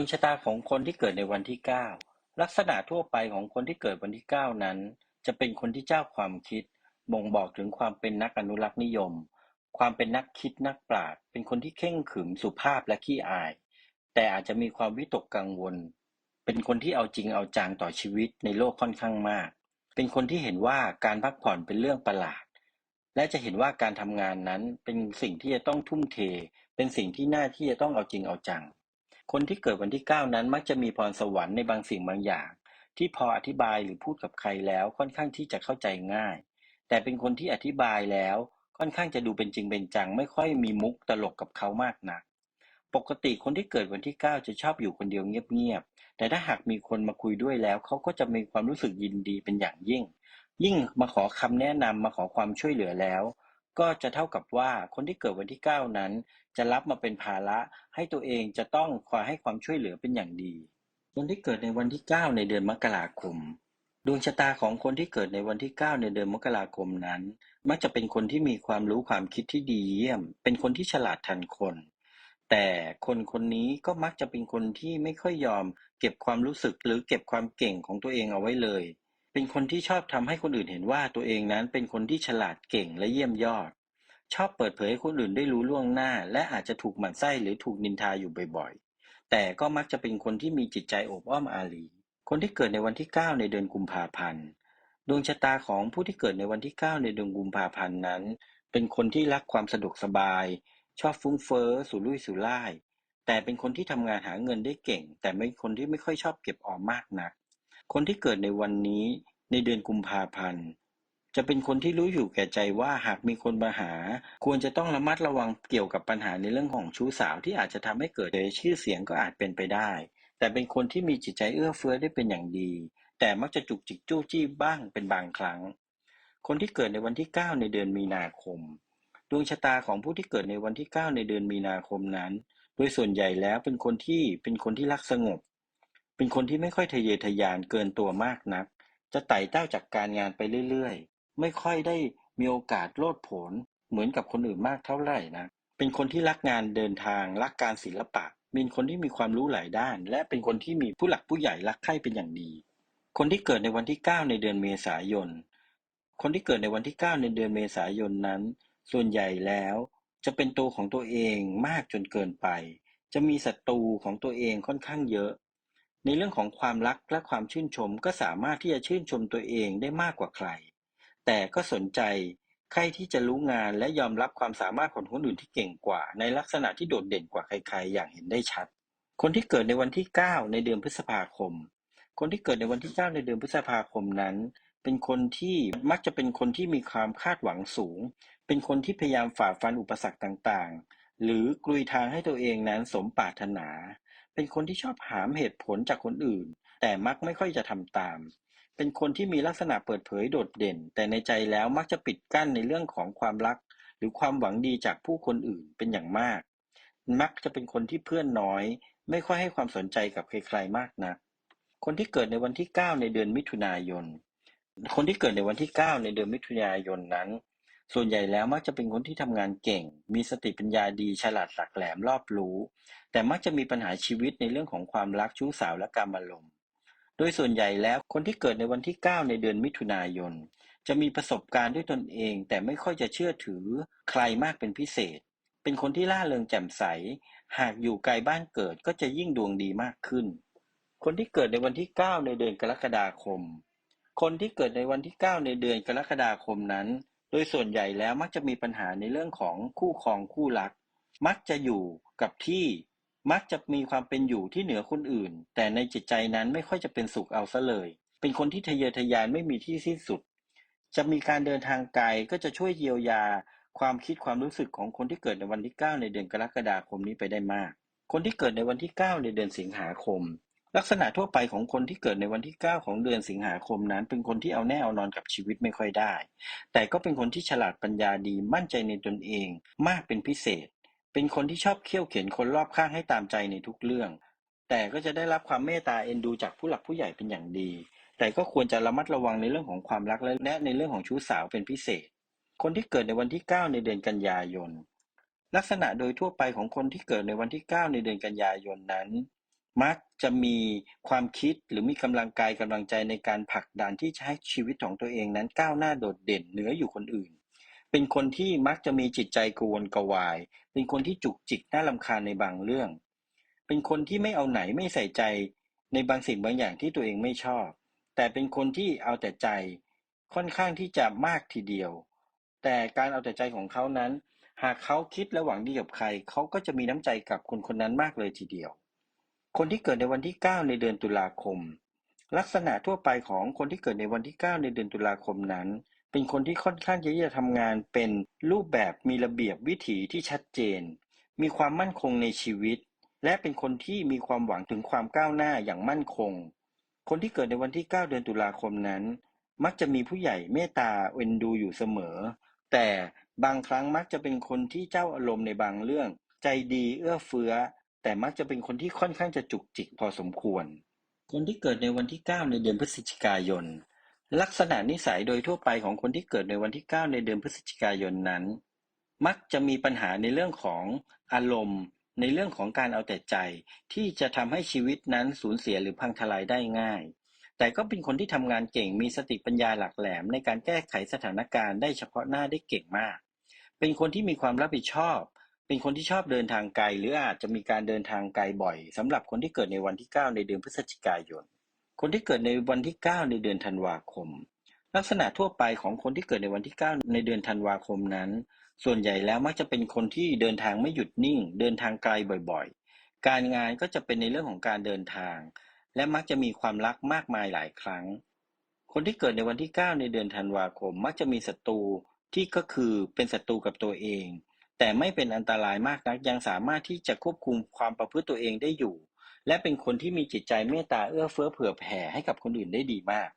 วงชะตาของคนที่เกิดในวันที่ 9 ลักษณะทั่วไปของคนที่เกิดวันที่ 9 นั้น จะเป็นคนที่เจ้าความคิด บ่งบอกถึงความเป็นนักอนุรักษ์นิยม ความเป็นนักคิดนักปราชญ์เป็นคนที่เข่งขึมสุภาพและขี้อาย แต่อาจจะมีความวิตกกังวล เป็นคนที่เอาจริงเอาจังต่อชีวิตในโลกค่อนข้างมาก เป็นคนที่เห็นว่าการพักผ่อนเป็นเรื่องประหลาด และจะเห็นว่าการทำงานนั้นเป็นสิ่งที่จะต้องทุ่มเท เป็นสิ่งที่น่าที่จะต้องเอาจริงเอาจัง คนที่เกิดวันที่ 9 นั้นมักจะมีพรสวรรค์ในบางสิ่งบางอย่าง ที่พออธิบายหรือพูดกับใครแล้วค่อนข้างที่จะเข้าใจง่าย แต่เป็นคนที่อธิบายแล้วค่อนข้างจะดูเป็นจริงเป็นจัง ไม่ค่อยมีมุกตลกกับเขามากนัก ปกติคนที่เกิดวันที่ 9 จะชอบอยู่คนเดียวเงียบๆแต่ถ้าหากมีคนมาคุยด้วยแล้วเขาก็จะมีความรู้สึกยินดีเป็นอย่างยิ่ง ยิ่งมาขอคำแนะนำมาขอความช่วยเหลือแล้ว ก็จะเท่ากับว่าคนที่เกิดวันที่ 9 นั้น จะรับมาเป็นภาระให้ตัวเองจะต้องคอยให้ความช่วยเหลือเป็นอย่างดี คนที่เกิดในวันที่ 9 ในเดือนมกราคม ดวงชะตาของคนที่เกิดในวันที่ 9 ในเดือนมกราคมนั้น มักจะเป็นคนที่มีความรู้ความคิดที่ดีเยี่ยม เป็นคนที่ฉลาดทันคน แต่คนคนนี้ก็มักจะเป็นคนที่ไม่ค่อยยอม เก็บความรู้สึกหรือเก็บความเก่งของตัวเองเอาไว้เลย เป็นคนที่ชอบทำให้คนอื่นเห็นว่าตัวเองนั้นเป็นคนที่ฉลาดเก่งและเยี่ยมยอด ชอบเปิดเผยให้คนอื่นได้รู้ล่วงหน้า และอาจจะถูกหมั่นไส้หรือถูกนินทาอยู่บ่อยๆ แต่ก็มักจะเป็นคนที่มีจิตใจโอบอ้อมอารี คนที่เกิดในวันที่ 9 ในเดือนกุมภาพันธ์ ดวงชะตาของผู้ที่เกิดในวันที่ 9 ในเดือนกุมภาพันธ์นั้น เป็นคนที่รักความสะดวกสบาย ชอบฟุ้งเฟ้อสุรุ่ยสุร่าย แต่เป็นคนที่ทำงานหาเงินได้เก่ง แต่เป็นคนที่ไม่ค่อยชอบเก็บออมมากนัก คนที่เกิดในวันนี้ในเดือนกุมภาพันธ์ จะเป็นคนที่รู้อยู่แก่ใจว่าหากมีคนมาหา ควรจะต้องระมัดระวังเกี่ยวกับปัญหาในเรื่องของชู้สาวที่อาจจะทำให้เกิดเสียชื่อเสียงก็อาจเป็นไปได้ แต่เป็นคนที่มีจิตใจเอื้อเฟื้อได้เป็นอย่างดี แต่มักจะจุกจิกจู้จี้บ้างเป็นบางครั้ง คนที่เกิดในวันที่ 9 ในเดือนมีนาคม ดวงชะตาของผู้ที่เกิดในวันที่ 9 ในเดือนมีนาคมนั้น โดยส่วนใหญ่แล้วเป็นคนที่เป็นคนที่รักสงบ เป็นคนที่ไม่ค่อยทะเยอทะยานเกินตัวมากนัก จะไต่เต้าจากการงานไปเรื่อยๆ ไม่ค่อยได้มีโอกาสโลดโผนเหมือนกับคนอื่นมากเท่าไหร่นะ เป็นคนที่รักงานเดินทาง รักการศิลปะ เป็นคนที่มีความรู้หลายด้าน และเป็นคนที่มีผู้หลักผู้ใหญ่รักใคร่เป็นอย่างดี คนที่เกิดในวันที่ 9 ในเดือนเมษายน คนที่เกิดในวันที่ 9 ในเดือนเมษายนนั้น ส่วนใหญ่แล้วจะเป็นตัวของตัวเองมากจนเกินไป จะมีศัตรูของตัวเองค่อนข้างเยอะ ในเรื่องของความรักและความชื่นชมก็สามารถที่จะชื่นชมตัวเองได้มากกว่าใคร แต่ก็สนใจใครที่จะรู้งานและยอมรับความสามารถของคนอื่นที่เก่งกว่า ในลักษณะที่โดดเด่นกว่าใคร ๆ อย่างเห็นได้ชัด คนที่เกิดในวันที่ 9 ในเดือนพฤษภาคม คนที่เกิดในวันที่ 9 ในเดือนพฤษภาคมนั้น เป็นคนที่มักจะเป็นคนที่มีความคาดหวังสูง เป็นคนที่พยายามฝ่าฟันอุปสรรคต่างๆ หรือกลุยทางให้ตัวเองนั้นสมปรารถนา เป็นคนที่ชอบหามเหตุผลจากคนอื่น แต่มักไม่ค่อยจะทำตาม เป็นคนที่มีลักษณะเปิดเผยโดดเด่น แต่ในใจแล้วมักจะปิดกั้นในเรื่องของความรัก หรือความหวังดีจากผู้คนอื่นเป็นอย่างมาก มักจะเป็นคนที่เพื่อนน้อย ไม่ค่อยให้ความสนใจกับใครๆมากนักคนที่เกิดในวันที่ 9 ในเดือนมิถุนายน คนที่เกิดในวันที่ 9 ในเดือนมิถุนายนนั้น ส่วนใหญ่แล้วมักจะเป็นคนที่ทำงานเก่ง มีสติปัญญาดี ฉลาดหลักแหลมรอบรู้ แต่มักจะมีปัญหาชีวิตในเรื่องของความรักชู้สาวและการอารมณ์โดยส่วนใหญ่แล้วคนที่เกิดในวันที่ 9 ในเดือนมิถุนายน จะมีประสบการณ์ด้วยตนเอง แต่ไม่ค่อยจะเชื่อถือใครมากเป็นพิเศษ เป็นคนที่ล่าเริงแจ่มใส หากอยู่ไกลบ้านเกิดก็จะยิ่งดวงดีมากขึ้น คนที่เกิดในวันที่ 9 ในเดือนกรกฎาคม คนที่เกิดในวันที่ 9 ในเดือนกรกฎาคมนั้น โดยส่วนใหญ่แล้วมักจะมีปัญหาในเรื่องของคู่ครองคู่รัก มักจะอยู่กับที่มักจะมีความเป็นอยู่ที่เหนือคนอื่น แต่ในจิตใจนั้นไม่ค่อยจะเป็นสุขเอาซะเลย เป็นคนที่ทะเยอทะยานไม่มีที่สิ้นสุด จะมีการเดินทางไกลก็จะช่วยเยียวยา ความคิดความรู้สึกของคนที่เกิดในวันที่ 9 ในเดือนกรกฎาคมนี้ไปได้มาก คนที่เกิดในวันที่ 9 ในเดือนสิงหาคม ลักษณะทั่วไปของคนที่เกิดในวันที่ 9 ของเดือนสิงหาคมนั้น เป็นคนที่เอาแน่เอานอนกับชีวิตไม่ค่อยได้ แต่ก็เป็นคนที่ฉลาดปัญญาดีมั่นใจในตนเอง มากเป็นพิเศษ เป็นคนที่ชอบเคี่ยวเข็นคนรอบข้างให้ตามใจในทุกเรื่อง แต่ก็จะได้รับความเมตตาเอ็นดูจากผู้หลักผู้ใหญ่เป็นอย่างดี แต่ก็ควรจะระมัดระวังในเรื่องของความรักและในเรื่องของชู้สาวเป็นพิเศษ คนที่เกิดในวันที่ 9 ในเดือนกันยายนลักษณะโดยทั่วไปของคนที่เกิดในวันที่ 9 ในเดือนกันยายนนั้น มักจะมีความคิดหรือมีกำลังกายกำลังใจในการผลักดันที่จะให้ชีวิตของตัวเองนั้นก้าวหน้าโดดเด่นเหนืออยู่คนอื่น เป็นคนที่มักจะมีจิตใจกวนกวาย เป็นคนที่จุกจิกน่ารำคาญในบางเรื่อง เป็นคนที่ไม่เอาไหนไม่ใส่ใจในบางสิ่งบางอย่างที่ตัวเองไม่ชอบ แต่เป็นคนที่เอาแต่ใจค่อนข้างที่จะมากทีเดียว แต่การเอาแต่ใจของเขานั้น หากเขาคิดและหวังดีกับใคร เขาก็จะมีน้ำใจกับคนคนนั้นมากเลยทีเดียว คนที่เกิดในวันที่ 9 ในเดือนตุลาคม ลักษณะทั่วไปของคนที่เกิดในวันที่ 9 ในเดือนตุลาคมนั้น เป็นคนที่ค่อนข้างที่จะทำงานเป็นรูปแบบมีระเบียบวิถีที่ชัดเจน มีความมั่นคงในชีวิต และเป็นคนที่มีความหวังถึงความก้าวหน้าอย่างมั่นคง คนที่เกิดในวันที่ 9 เดือนตุลาคมนั้น มักจะมีผู้ใหญ่เมตตาเอ็นดูอยู่เสมอ แต่บางครั้งมักจะเป็นคนที่เจ้าอารมณ์ในบางเรื่อง ใจดีเอื้อเฟื้อ แต่มักจะเป็นคนที่ค่อนข้างจะจุกจิกพอสมควร คนที่เกิดในวันที่ 9 ในเดือนพฤศจิกายน ลักษณะนิสัยโดยทั่วไปของคนที่เกิดในวันที่ 9 ในเดือนพฤศจิกายนนั้น มักจะมีปัญหาในเรื่องของอารมณ์ ในเรื่องของการเอาแต่ใจ ที่จะทำให้ชีวิตนั้นสูญเสียหรือพังทลายได้ง่าย แต่ก็เป็นคนที่ทำงานเก่งมีสติปัญญาหลักแหลม ในการแก้ไขสถานการณ์ได้เฉพาะหน้าได้เก่งมาก เป็นคนที่มีความรับผิดชอบ เป็นคนที่ชอบเดินทางไกล หรืออาจจะมีการเดินทางไกลบ่อยสำหรับคนที่เกิดในวันที่ 9 ในเดือนพฤศจิกายน คนที่เกิดในวันที่ 9 ในเดือนธันวาคม ลักษณะทั่วไปของคนที่เกิดในวันที่ 9 ในเดือนธันวาคมนั้น ส่วนใหญ่แล้วมักจะเป็นคนที่เดินทางไม่หยุดนิ่ง เดินทางไกลบ่อยๆ การงานก็จะเป็นในเรื่องของการเดินทาง และมักจะมีความรักมากมายหลายครั้ง คนที่เกิดในวันที่ 9 ในเดือนธันวาคม มักจะมีศัตรูที่ก็คือเป็นศัตรูกับตัวเอง แต่ไม่เป็นอันตรายมากนัก ยังสามารถที่จะควบคุมความประพฤติตัวเองได้อยู่ และเป็นคนที่มีจิตใจเมตตาเอื้อเฟื้อเผื่อแผ่ให้กับคนอื่นได้ดีมาก